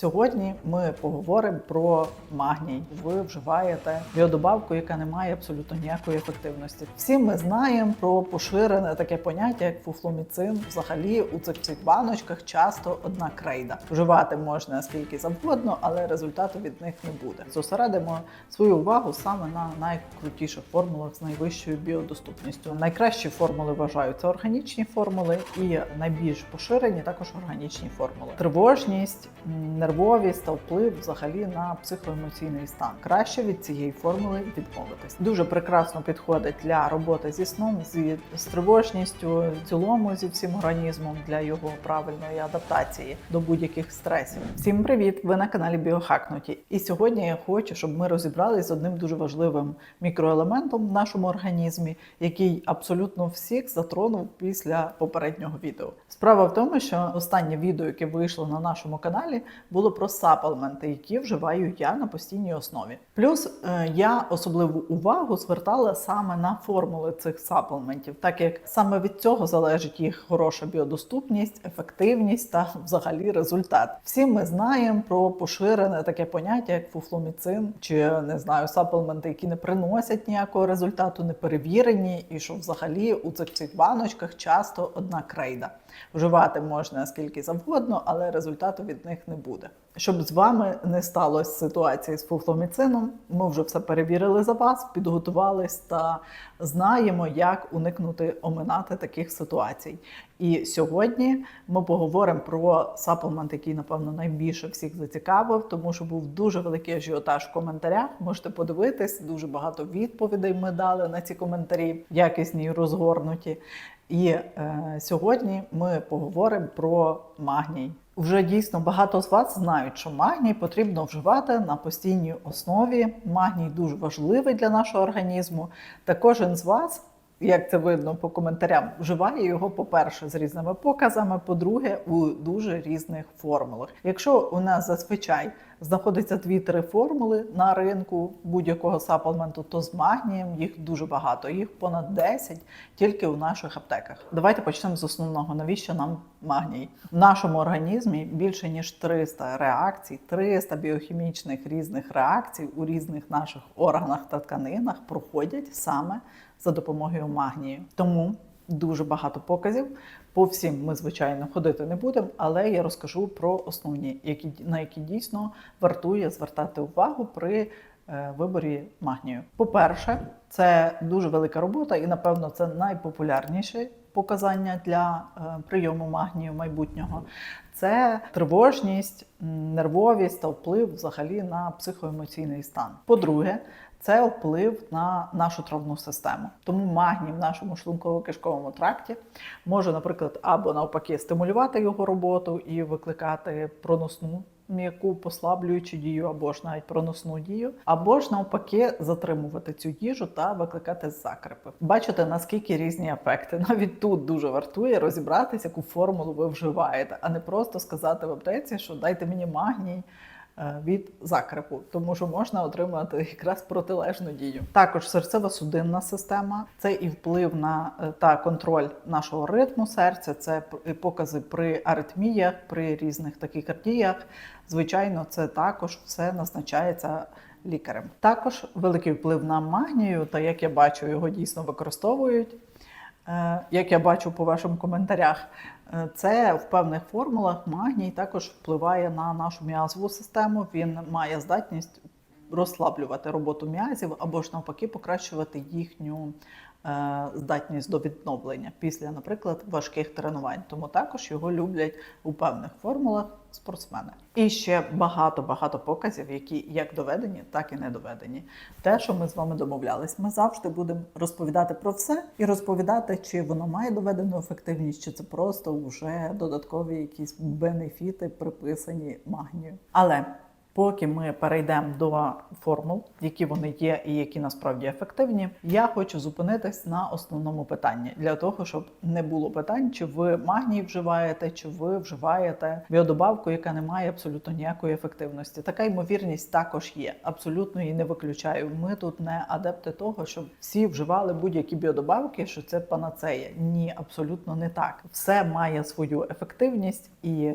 Сьогодні ми поговоримо про магній. Ви вживаєте біодобавку, яка не має абсолютно ніякої ефективності. Всі ми знаємо про поширене таке поняття, як фуфломіцин. Взагалі у цих цих баночках часто одна крейда. Вживати можна скільки завгодно, але результату від них не буде. Зосередимо свою увагу саме на найкрутіших формулах з найвищою біодоступністю. Найкращі формули вважаються органічні формули, і найбільш поширені також органічні формули. Тривожність, нервовість та вплив взагалі на психоемоційний стан. Краще від цієї формули відмовитись. Дуже прекрасно підходить для роботи зі сном, зі з тривожністю, в цілому зі всім організмом для його правильної адаптації до будь-яких стресів. Всім привіт! Ви на каналі Біохакнуті. І сьогодні я хочу, щоб ми розібралися з одним дуже важливим мікроелементом в нашому організмі, який абсолютно всіх затронув після попереднього відео. Справа в тому, що останнє відео, яке вийшло на нашому каналі, було про саплменти, які вживаю я на постійній основі. Плюс е, я особливу увагу звертала саме на формули цих саплментів, так як саме від цього залежить їх хороша біодоступність, ефективність та взагалі результат. Всі ми знаємо про поширене таке поняття, як фуфломіцин, чи не знаю, саплменти, які не приносять ніякого результату, не перевірені, і що взагалі у цих цих баночках часто одна крейда. Вживати можна скільки завгодно, але результату від них не буде. Щоб з вами не сталося ситуації з фуфломіцином, ми вже все перевірили за вас, підготувались та знаємо, як уникнути оминати таких ситуацій. І сьогодні ми поговоримо про саплмент, який напевно найбільше всіх зацікавив, тому що був дуже великий ажіотаж в коментарях. Можете подивитись, дуже багато відповідей ми дали на ці коментарі, якісні і розгорнуті. І е, сьогодні ми поговоримо про магній. Вже дійсно багато з вас знають, що магній потрібно вживати на постійній основі. Магній дуже важливий для нашого організму. Та кожен з вас, як це видно по коментарям, вживає його, по-перше, з різними показами, по-друге, у дуже різних формулах. Якщо у нас зазвичай знаходиться 2-3 формули на ринку будь-якого саплменту, то з магнієм їх дуже багато, їх понад 10 тільки у наших аптеках. Давайте почнемо з основного. Навіщо нам магній? В нашому організмі більше ніж 300 реакцій, 300 біохімічних різних реакцій у різних наших органах та тканинах проходять саме за допомогою магнію. Тому дуже багато показів. По всім ми, звичайно, ходити не будемо, але я розкажу про основні, які, на які дійсно вартує звертати увагу при е, виборі магнію. По-перше, це дуже велика робота, і напевно це найпопулярніше показання для е, прийому магнію майбутнього. Це тривожність, нервовість та вплив взагалі на психоемоційний стан. По-друге, це вплив на нашу травну систему. Тому магній в нашому шлунково-кишковому тракті може, наприклад, або навпаки стимулювати його роботу і викликати проносну м'яку послаблюючу дію, або ж навіть проносну дію, або ж навпаки затримувати цю їжу та викликати закрепи. Бачите, наскільки різні ефекти. Навіть тут дуже вартує розібратися, яку формулу ви вживаєте, а не просто сказати в аптеці, що дайте мені магній від закрепу, тому що можна отримати якраз протилежну дію. Також серцево-судинна система це і вплив на е, та контроль нашого ритму серця, це покази при аритміях, при різних такікардіях. Звичайно, це також все назначається лікарем. Також великий вплив на магнію, та як я бачу, його дійсно використовують. Е, Як я бачу по вашим коментарях, е, це в певних формулах магній також впливає на нашу м'язову систему. Він має здатність розслаблювати роботу м'язів або ж навпаки покращувати їхню е, здатність до відновлення після, наприклад, важких тренувань. Тому також його люблять у певних формулах спортсмени. І ще багато багато показів, які як доведені, так і не доведені. Те, що ми з вами домовлялись, ми завжди будемо розповідати про все і розповідати, чи воно має доведену ефективність, чи це просто вже додаткові якісь бенефіти приписані магнію. Але Поки ми перейдемо до формул, які вони є і які насправді ефективні, я хочу зупинитись на основному питанні для того, щоб не було питань, чи ви магній вживаєте, чи ви вживаєте біодобавку, яка не має абсолютно ніякої ефективності. Така ймовірність також є. Абсолютно її не виключаю. Ми тут не адепти того, щоб всі вживали будь-які біодобавки, що це панацея. Ні, абсолютно не так. Все має свою ефективність і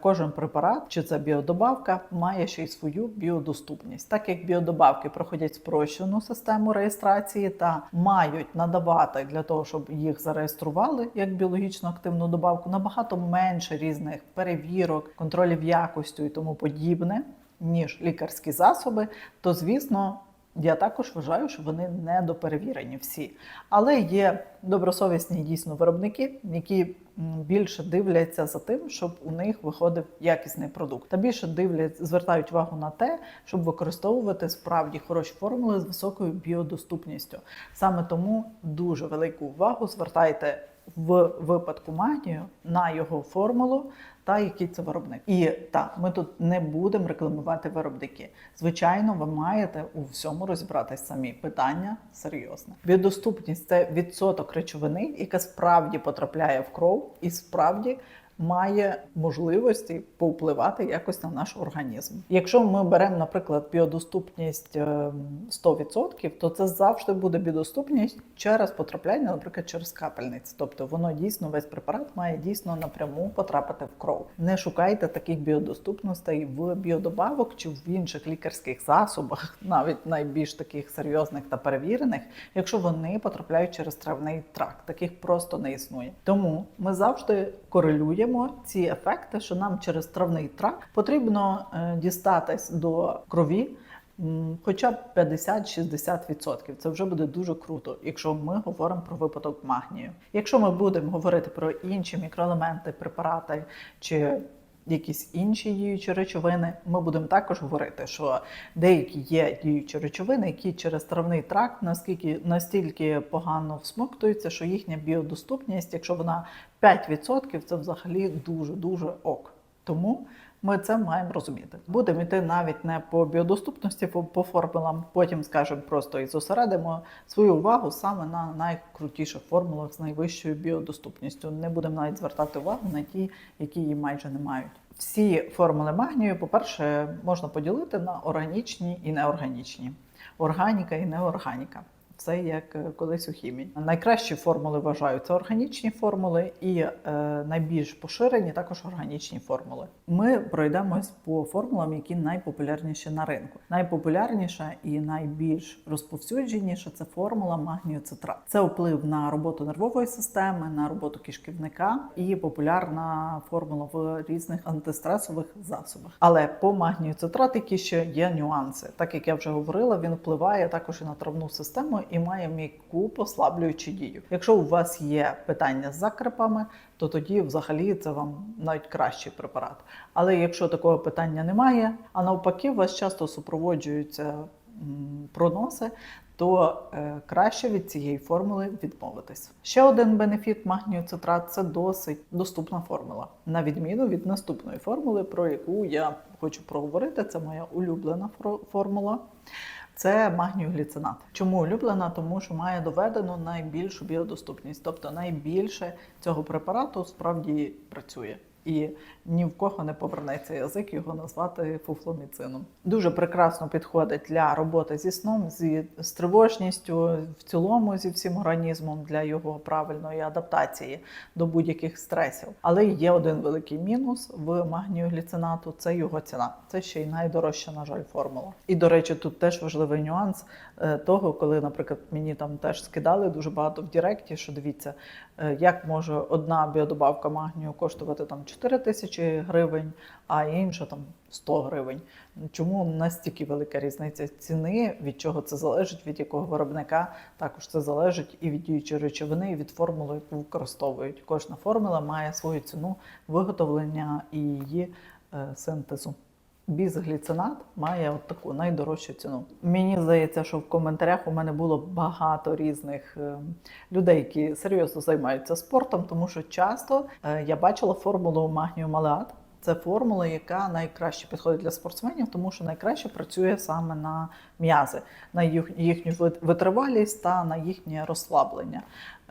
кожен препарат, чи це біодобавка, має ще й свою біодоступність. Так як біодобавки проходять спрощену систему реєстрації та мають надавати для того, щоб їх зареєстрували як біологічно активну добавку, набагато менше різних перевірок, контролів якостю і тому подібне, ніж лікарські засоби, то звісно. Я також вважаю, що вони недоперевірені всі. Але є добросовісні дійсно виробники, які більше дивляться за тим, щоб у них виходив якісний продукт. Та більше дивлять, звертають увагу на те, щоб використовувати справді хороші формули з високою біодоступністю. Саме тому дуже велику увагу звертайте в випадку магнію на його формулу та який це виробник. І так, ми тут не будемо рекламувати виробники. Звичайно, ви маєте у всьому розібратись самі. Питання серйозне. Біодоступність це відсоток речовини, яка справді потрапляє в кров і справді. Має можливості повпливати якось на наш організм. Якщо ми беремо, наприклад, біодоступність е, 100%, то це завжди буде біодоступність через потрапляння, наприклад, через капельниць. Тобто воно дійсно весь препарат має дійсно напряму потрапити в кров. Не шукайте таких біодоступностей в біодобавок чи в інших лікарських засобах, навіть найбільш таких серйозних та перевірених, якщо вони потрапляють через травний тракт. Таких просто не існує. Тому ми завжди корелюємо ці ефекти, що нам через травний тракт потрібно е, дістатись до крові. Хоча б 50-60%. Це вже буде дуже круто, якщо ми говоримо про випадок магнію. Якщо ми будемо говорити про інші мікроелементи, препарати чи якісь інші діючі речовини, ми будемо також говорити, що деякі є діючі речовини, які через травний тракт наскільки настільки погано всмоктуються, що їхня біодоступність, якщо вона 5%, це взагалі дуже дуже ок. Тому ми це маємо розуміти. Будемо йти навіть не по біодоступності, по, формулам. Потім скажемо просто і зосередимо свою увагу саме на найкрутіших формулах з найвищою біодоступністю. Не будемо навіть звертати увагу на ті, які її майже не мають. Всі формули магнію, по-перше, можна поділити на органічні і неорганічні, органіка і неорганіка. Це як е, колись у хімії. Найкращі формули вважаю це органічні формули, і е, найбільш поширені також органічні формули. Ми пройдемось по формулам, які найпопулярніші на ринку. Найпопулярніша і найбільш розповсюдженіша це формула магнію цитрат. Це вплив на роботу нервової системи, на роботу кишківника і популярна формула в різних антистресових засобах. Але по магнію цитрат, які ще є нюанси, так як я вже говорила, він впливає також і на травну систему і має м'яку послаблюючу дію. Якщо у вас є питання з закрепами, то тоді взагалі це вам навіть кращий препарат. Але якщо такого питання немає, а навпаки, у вас часто супроводжуються проноси, то е, краще від цієї формули відмовитись. Ще один бенефіт магнію цитрат це досить доступна формула, на відміну від наступної формули, про яку я хочу проговорити. Це моя улюблена формула. Це магніогліцинат. Чому улюблена? Тому що має доведену найбільшу біодоступність, тобто найбільше цього препарату справді працює. І ні в кого не повернеться язик його назвати фуфломіцином. Дуже прекрасно підходить для роботи зі сном, зі з тривожністю, в цілому зі всім організмом для його правильної адаптації до будь-яких стресів. Але є один великий мінус в магніогліцинату це його ціна. Це ще й найдорожча, на жаль, формула. І до речі, тут теж важливий нюанс е, того, коли, наприклад, мені там теж скидали дуже багато в Директі, що дивіться, е, як може одна біодобавка магнію коштувати там 4 тисячі гривень, а інша там 100 гривень. Чому настільки велика різниця ціни? Від чого це залежить, від якого виробника? Також це залежить і від діючої речовини, і від формули, яку використовують. Кожна формула має свою ціну виготовлення і її е, синтезу. Бізгліцинат має от таку найдорожчу ціну. Мені здається, що в коментарях у мене було багато різних е, людей, які серйозно займаються спортом, тому що часто е, я бачила формулу магнію малеат. Це формула, яка найкраще підходить для спортсменів, тому що найкраще працює саме на м'язи, на їхню витривалість та на їхнє розслаблення,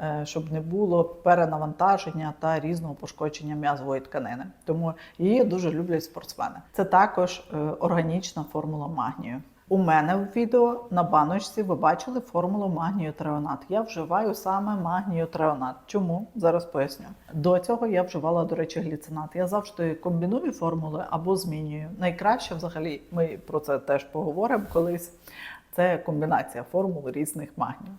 е, щоб не було перенавантаження та різного пошкодження м'язової тканини. Тому її дуже люблять спортсмени. Це також е, органічна формула магнію. У мене в відео на баночці ви бачили формулу магнію треонат. Я вживаю саме магнію треонат. Чому? Зараз поясню. До цього я вживала, до речі, гліцинат. Я завжди комбіную формули або змінюю. Найкраще взагалі, ми про це теж поговоримо колись. Це комбінація формул різних магнів.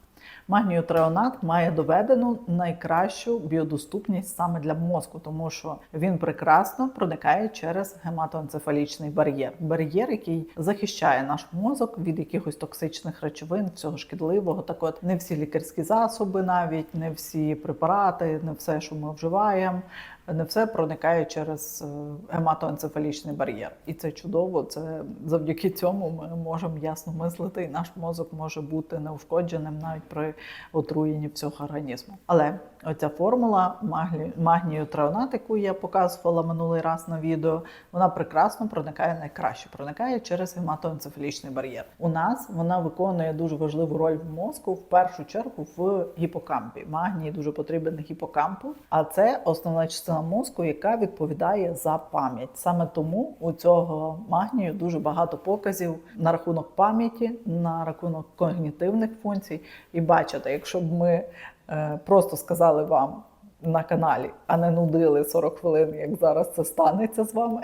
Магніотреонат має доведену найкращу біодоступність саме для мозку, тому що він прекрасно проникає через гематоенцефалічний бар'єр. Бар'єр, який захищає наш мозок від якихось токсичних речовин, всього шкідливого. Так от не всі лікарські засоби, навіть не всі препарати, не все, що ми вживаємо. Не все проникає через е, гематоенцефалічний бар'єр, і це чудово. Це завдяки цьому ми можемо ясно мислити, і наш мозок може бути неушкодженим навіть при отруєнні всього організму. Але оця формула магні- магнію треонат, яку я показувала минулий раз на відео, вона прекрасно проникає найкраще, проникає через гематоенцефалічний бар'єр. У нас вона виконує дуже важливу роль в мозку, в першу чергу в гіпокампі. Магній дуже потрібен гіпокампу, а це основна частина мозку, яка відповідає за пам'ять. Саме тому у цього магнію дуже багато показів на рахунок пам'яті, на рахунок когнітивних функцій. І бачите, якщо б ми просто сказали вам. На каналі, а не нудили 40 хвилин, як зараз це станеться з вами.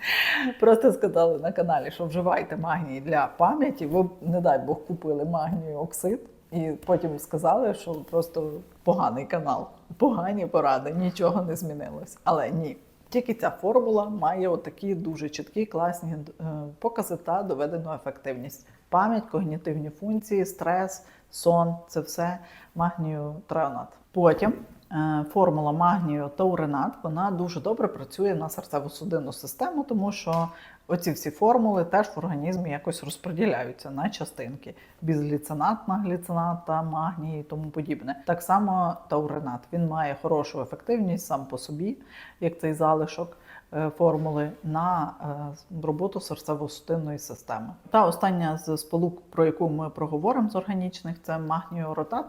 Просто сказали на каналі, що вживайте магній для пам'яті. Ви не дай Бог, купили магнію оксид, і потім сказали, що просто поганий канал, погані поради, нічого не змінилось. Але ні. Тільки ця формула має отакі дуже чіткі, класні е, покази та доведену ефективність. Пам'ять, когнітивні функції, стрес, сон це все магнію треонат. Потім е, формула магнію тауринат вона дуже добре працює на серцево-судинну систему, тому що оці всі формули теж в організмі якось розподіляються на частинки: бізгліцинат на гліцинат та магній і тому подібне. Так само тауринат він має хорошу ефективність сам по собі, як цей залишок формули на е, роботу серцево-судинної системи. Та остання з сполук, про яку ми проговоримо з органічних, це магніоротат,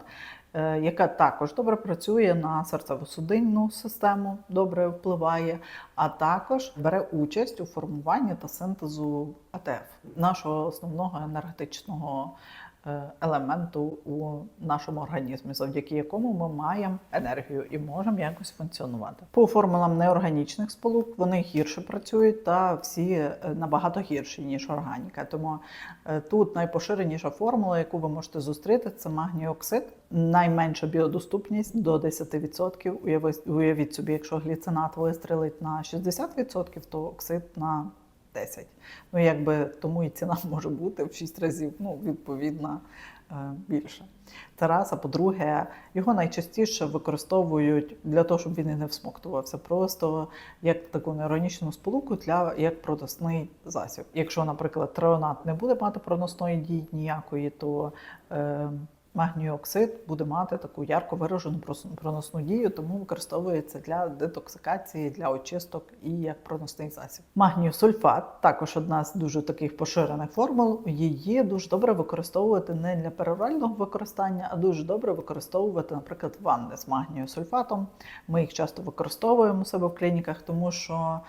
е, яка також добре працює на серцево-судинну систему, добре впливає, а також бере участь у формуванні та синтезу АТФ, нашого основного енергетичного е, елементу у нашому організмі, завдяки якому ми маємо енергію і можемо якось функціонувати. По формулам неорганічних сполук вони гірше працюють та всі е, набагато гірші ніж органіка. Тому е, тут найпоширеніша формула, яку ви можете зустріти, це магніоксид. Найменша біодоступність до 10%. Уявіть, собі, якщо гліцинат вистрелить на 60%, то оксид на 10. Ну, якби тому і ціна може бути в 6 разів, ну, відповідно, е, більше. Це раз, а по-друге, його найчастіше використовують для того, щоб він і не всмоктувався, просто як таку неіронічну сполуку для як проносний засіб. Якщо, наприклад, треонат не буде мати проносної дії ніякої, то е, магніоксид буде мати таку ярко виражену проносну дію, тому використовується для детоксикації, для очисток і як проносний засіб. Магніосульфат також одна з дуже таких поширених формул. Її дуже добре використовувати не для перорального використання, а дуже добре використовувати, наприклад, ванни з магніосульфатом. Ми їх часто використовуємо у себе в клініках, тому що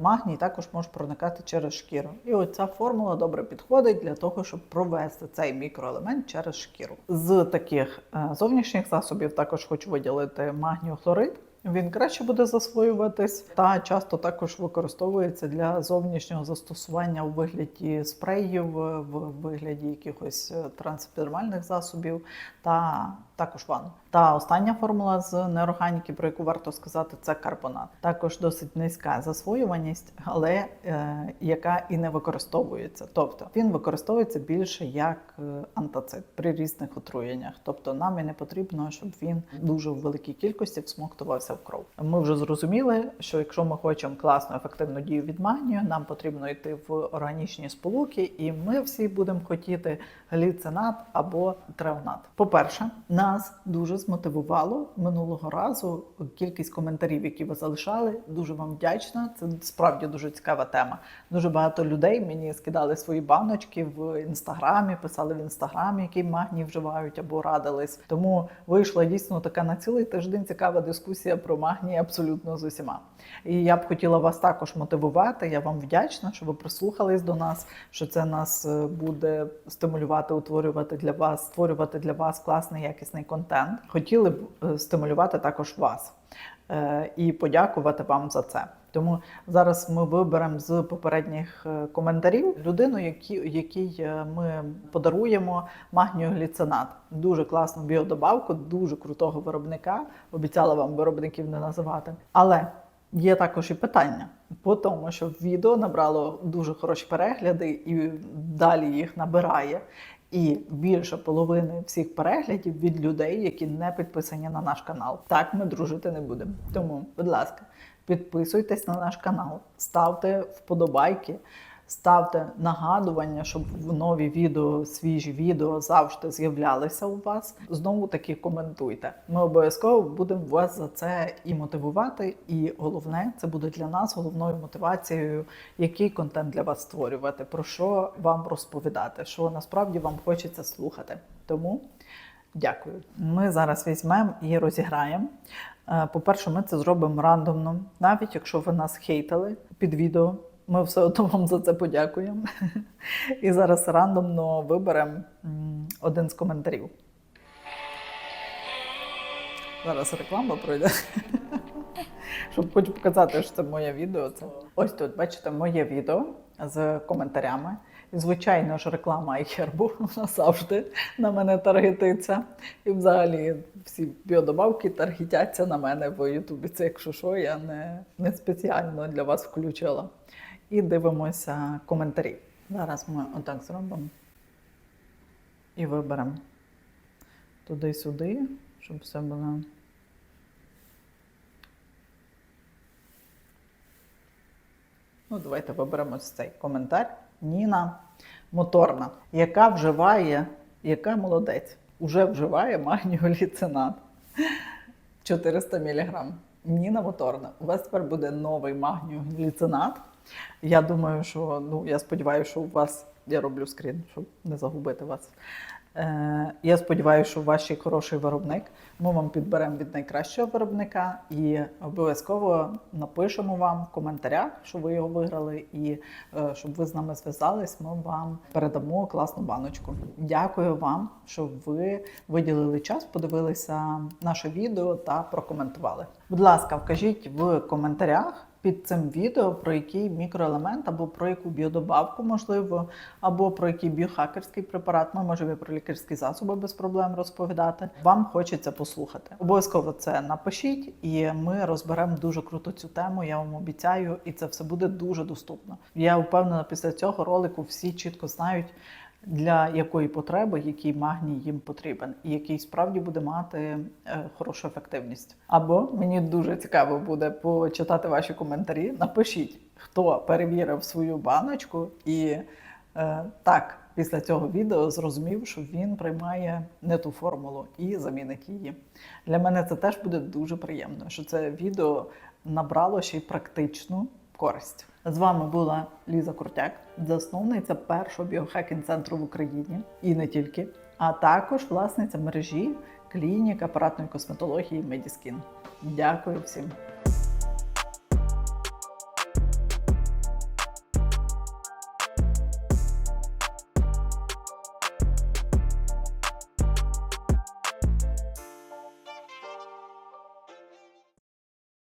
магній також може проникати через шкіру. І оця формула добре підходить для того, щоб провести цей мікроелемент через шкіру. З таких е, зовнішніх засобів також хочу виділити магніохлорид. Він краще буде засвоюватись та часто також використовується для зовнішнього застосування у вигляді спреїв, е, в вигляді якихось е, трансепідермальних засобів та також ванн. Та остання формула з неорганіки, про яку варто сказати, це карбонат. Також досить низька засвоюваність, але е, яка і не використовується. Тобто він використовується більше як е, антацид при різних отруєннях. Тобто нам і не потрібно, щоб він дуже в великій кількості всмоктувався в кров. Ми вже зрозуміли, що якщо ми хочемо класну ефективну дію від магнію, нам потрібно йти в органічні сполуки, і ми всі будемо хотіти гліцинат або треонат. По-перше, на Нас дуже змотивувало минулого разу кількість коментарів, які ви залишали. Дуже вам вдячна. Це справді дуже цікава тема. Дуже багато людей мені скидали свої баночки в інстаграмі, писали в інстаграмі, який магній вживають або радились. Тому вийшла дійсно така на цілий тиждень цікава дискусія про магній абсолютно з усіма. І я б хотіла вас також мотивувати. Я вам вдячна, що ви прислухались до нас, що це нас е, буде стимулювати, утворювати для вас, створювати для вас класний якісний контент. Хотіли б е, стимулювати також вас е, і подякувати вам за це. Тому зараз ми виберемо з попередніх е, коментарів людину, які, якій е, ми подаруємо магніогліцинат. Дуже класну біодобавку, дуже крутого виробника. Обіцяла вам виробників не називати. Але є також і питання по тому, що відео набрало дуже хороші перегляди і далі їх набирає. І більше половини всіх переглядів від людей, які не підписані на наш канал. Так ми дружити не будемо. Тому, будь ласка, підписуйтесь на наш канал, ставте вподобайки, ставте нагадування, щоб нові відео, свіжі відео завжди з'являлися у вас. Знову таки коментуйте. Ми обов'язково будемо вас за це і мотивувати. І головне, це буде для нас головною мотивацією, який контент для вас створювати, про що вам розповідати, що насправді вам хочеться слухати. Тому. Дякую. Ми зараз візьмемо і розіграємо. Е, По-перше, ми це зробимо рандомно. Навіть якщо ви нас хейтили під відео, ми все одно вам за це подякуємо. І зараз рандомно виберемо один з коментарів. Зараз реклама пройде. Щоб хочу показати, що це моє відео. Це ось тут, бачите, моє відео з коментарями. І, звичайно ж, реклама iHerb, вона завжди на мене таргетиться. І взагалі всі біодобавки таргетяться на мене в Ютубі. Це, якщо що, я не, не спеціально для вас включила. І дивимося коментарі. Зараз ми отак зробимо і виберемо туди-сюди, щоб все було. Ну, давайте виберемо цей коментар. Ніна Моторна, яка вживає, яка молодець, уже вживає магніоліцинат 400 мг. Ніна Моторна, у вас тепер буде новий магніоліцинат. Я думаю, що ну я сподіваюся, що у вас я роблю скрін, щоб не загубити вас. Е, я сподіваюся, що ваш хороший виробник. Ми вам підберемо від найкращого виробника і обов'язково напишемо вам в коментарях, що ви його виграли, і е, щоб ви з нами зв'язались, ми вам передамо класну баночку. Дякую вам, що ви виділили час, подивилися наше відео та прокоментували. Будь ласка, вкажіть в коментарях під цим відео про який мікроелемент або про яку біодобавку, можливо, або про який біохакерський препарат. Ми можемо і про лікарські засоби без проблем розповідати. Вам хочеться послухати. Обов'язково це напишіть, і ми розберемо дуже круто цю тему. Я вам обіцяю, і це все буде дуже доступно. Я впевнена, після цього ролику всі чітко знають. Для якої потреби який магній їм потрібен, і який справді буде мати е, хорошу ефективність. Або мені дуже цікаво буде почитати ваші коментарі. Напишіть, хто перевірив свою баночку і е, так після цього відео зрозумів, що він приймає не ту формулу і замінить її. Для мене це теж буде дуже приємно, що це відео набрало ще й практичну користь. З вами була Ліза Куртяк, засновниця першого біохекінг центру в Україні і не тільки, а також власниця мережі клінік апаратної косметології Медіскін. Дякую всім.